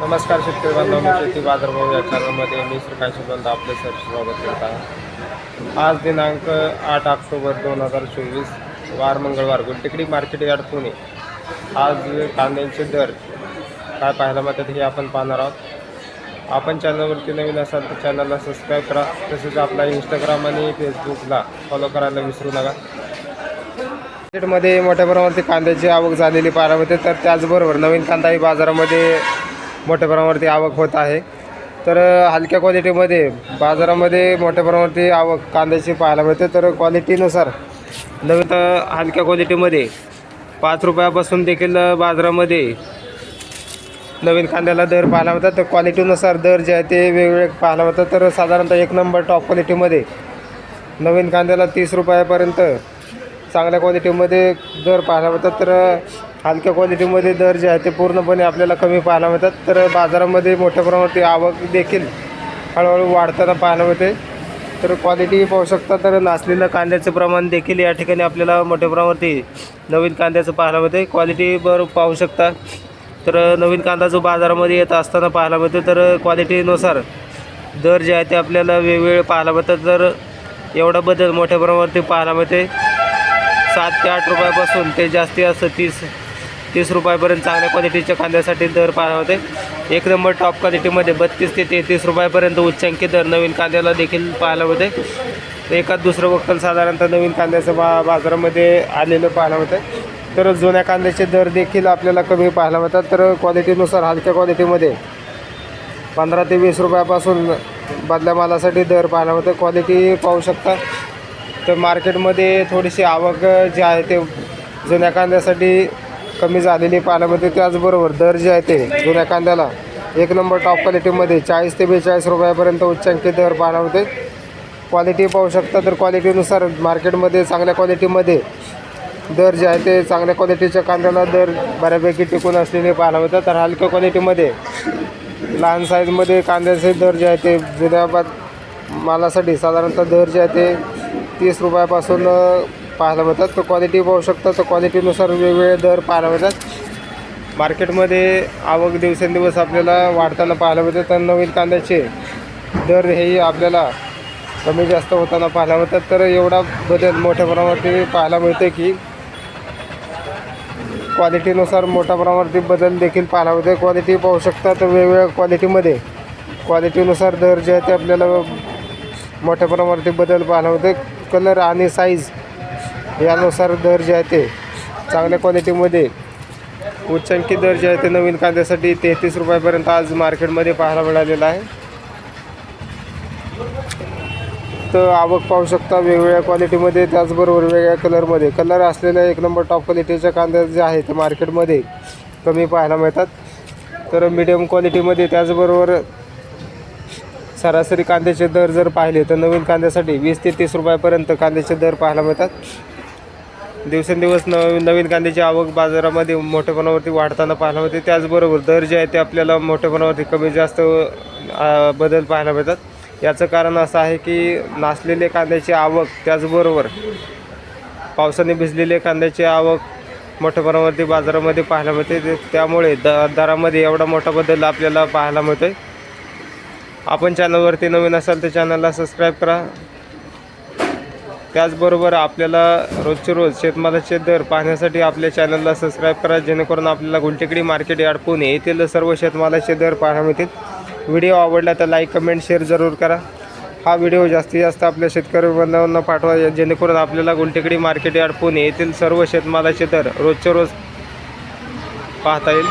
नमस्कार शेतकरी बांधवांनो शेती बाजारभाव या चॅनलमध्ये मी श्रीकांत शिवंत आपले सर स्वागत करत आहे. आज दिनांक आठ ऑक्टोबर दोन हजार चोवीस वार मंगळवार गुलटेकडी मार्केट यार्ड पुणे. आज कांद्यांचे दर काय पाहायला मिळतात हे आपण पाहणार आहोत. आपण चॅनलवरती नवीन असाल तर चॅनलला सबस्क्राईब करा तसेच आपला इंस्टाग्राम आणि फेसबुकला फॉलो करायला विसरू नका. मार्केटमध्ये मोठ्या प्रमाणावरती कांद्याची आवक झालेली पाहायला मिळते तर त्याचबरोबर नवीन कांदाही बाजारामध्ये मोठ्या प्रमाणावरती आवक होत आहे. तर हलक्या क्वालिटीमध्ये बाजारामध्ये मोठ्या प्रमाणावरती आवक कांद्याची पाहायला मिळते. तर क्वालिटीनुसार नवीन तर हलक्या क्वालिटीमध्ये पाच रुपयापासून देखील बाजारामध्ये नवीन कांद्याला दर पाहायला मिळतात. तर क्वालिटीनुसार दर जे आहे ते वेगवेगळे पाहायला मिळतात. तर साधारणतः एक नंबर टॉप क्वालिटीमध्ये नवीन कांद्याला तीस रुपयापर्यंत चांगल्या क्वालिटीमध्ये दर पाहायला मिळतात. तर हलक्या क्वालिटीमध्ये दर जे आहे ते पूर्णपणे आपल्याला कमी पाहायला मिळतात. तर बाजारामध्ये मोठ्या प्रमाणावरती आवक देखील हळूहळू वाढताना पाहायला मिळते. तर क्वालिटी पाहू शकता तर नाचलेलं कांद्याचं प्रमाण देखील या ठिकाणी आपल्याला मोठ्या प्रमाणावरती नवीन कांद्याचं पाहायला मिळते. क्वालिटी बर पाहू शकता. तर नवीन कांदा जो बाजारामध्ये येत असताना पाहायला मिळतो. तर क्वालिटीनुसार दर जे आहे ते आपल्याला वेगवेगळे पाहायला मिळतात. तर एवढा बदल मोठ्या प्रमाणावरती पाहायला मिळते. सात ते आठ रुपयापासून ते जास्ती असं तीस तीस रुपयापर्यंत चांगल्या क्वालिटीच्या कांद्यासाठी दर पाहायला होते. एक नंबर टॉप क्वालिटीमध्ये बत्तीस ते तेहतीस रुपयापर्यंत उच्चांकी दर नवीन कांद्याला देखील पाहायला होते. एकाच दुसरं वक्कल साधारणतः नवीन कांद्याचं बा बाजारामध्ये आलेलं पाहायला होतं. तर जुन्या कांद्याचे दर देखील आपल्याला कमी पाहायला मिळतात तर क्वालिटीनुसार हलक्या क्वालिटीमध्ये पंधरा ते वीस रुपयापासून बदल्या मालासाठी दर पाहायला मिळतं क्वालिटी पाहू शकता. तर मार्केटमध्ये थोडीशी आवक जी आहे ते जुन्या कांद्यासाठी कमी झालेली पाण्यामध्ये त्याचबरोबर दर जे आहे ते जुन्या कांद्याला एक नंबर टॉप क्वालिटीमध्ये चाळीस ते बेचाळीस रुपयापर्यंत उच्चांकी दर पाहायला होते क्वालिटी पाहू शकता. तर क्वालिटीनुसार मार्केटमध्ये चांगल्या क्वालिटीमध्ये दर जे आहे ते चांगल्या क्वालिटीच्या कांद्याला दर बऱ्यापैकी टिकून असलेले पाहायला होतं तर हलक्या क्वालिटीमध्ये लहान साईजमध्ये कांद्याचे दर जे आहे ते जुन्या मालासाठी साधारणतः दर जे आहे ते तीस रुपयापासून पाहायला मिळतात. तर क्वालिटी पाहू शकता. तर क्वालिटीनुसार वेगवेगळे दर पाहायला मिळतात. मार्केटमध्ये आवक दिवसेंदिवस आपल्याला वाढताना पाहायला मिळते. तर नवीन कांद्याचे दर हेही आपल्याला कमी जास्त होताना पाहायला मिळतात. तर एवढा बदल मोठ्या प्रमाणावरती पाहायला मिळते की क्वालिटीनुसार मोठ्या प्रमाणावरती बदल देखील पाहायला मिळते. क्वालिटी पाहू शकता तर वेगवेगळ्या क्वालिटीमध्ये क्वालिटीनुसार दर जे आहे ते आपल्याला मोठ्या प्रमाणावरती बदल पाहायला मिळते. कलर आणि साईज यानुसार दर्जा आहे ते चांगल्या क्वालिटीमध्ये उच्चांकी दर्जा आहे ते नवीन कांद्यासाठी तेहतीस रुपयापर्यंत आज मार्केटमध्ये पाहायला मिळालेला आहे. तर आवक पाहू शकता वेगवेगळ्या क्वालिटीमध्ये त्याचबरोबर वेगळ्या कलरमध्ये कलर असलेल्या एक नंबर टॉप क्वालिटीच्या कांद्या जे आहे ते मार्केटमध्ये कमी पाहायला मिळतात. तर मिडियम क्वालिटीमध्ये त्याचबरोबर सरासरी कांद्याचे दर जर पाहिले तर नवीन कांद्यासाठी वीस ते तीस रुपयापर्यंत कांद्याचे दर पाहायला मिळतात. दिवसेंदिवस नवीन नवीन कांद्याची आवक बाजारामध्ये मोठेपणावरती वाढताना पाहायला मिळते. त्याचबरोबर दर जे आहे ते आपल्याला मोठेपणावरती कमी जास्त बदल पाहायला मिळतात. याचं कारण असं आहे की नासलेले कांद्याची आवक त्याचबरोबर पावसाने भिजलेले कांद्याची आवक मोठ्या प्रमाणावरती बाजारामध्ये पाहायला मिळते. त्यामुळे द दरामध्ये एवढा मोठा बदल आपल्याला पाहायला मिळतो आहे आपण चॅनलवरती नवीन असाल तर चॅनलला सबस्क्राईब करा. त्याचबरोबर आपल्याला रोजचे रोज शेतमालाचे दर पाहण्यासाठी आपल्या चॅनलला सबस्क्राईब करा जेणेकरून आपल्याला गुलटेकडी मार्केट यार्ड पुणे येथील सर्व शेतमालाचे दर पाहायला मिळतील. व्हिडिओ आवडला तर लाईक कमेंट शेअर जरूर करा. हा व्हिडिओ जास्तीत जास्त आपल्या शेतकरी बांधवांना पाठवा जेणेकरून आपल्याला गुलटेकडी मार्केट यार्ड पुणे येथील सर्व शेतमालाचे दर रोजचे रोज पाहता येईल.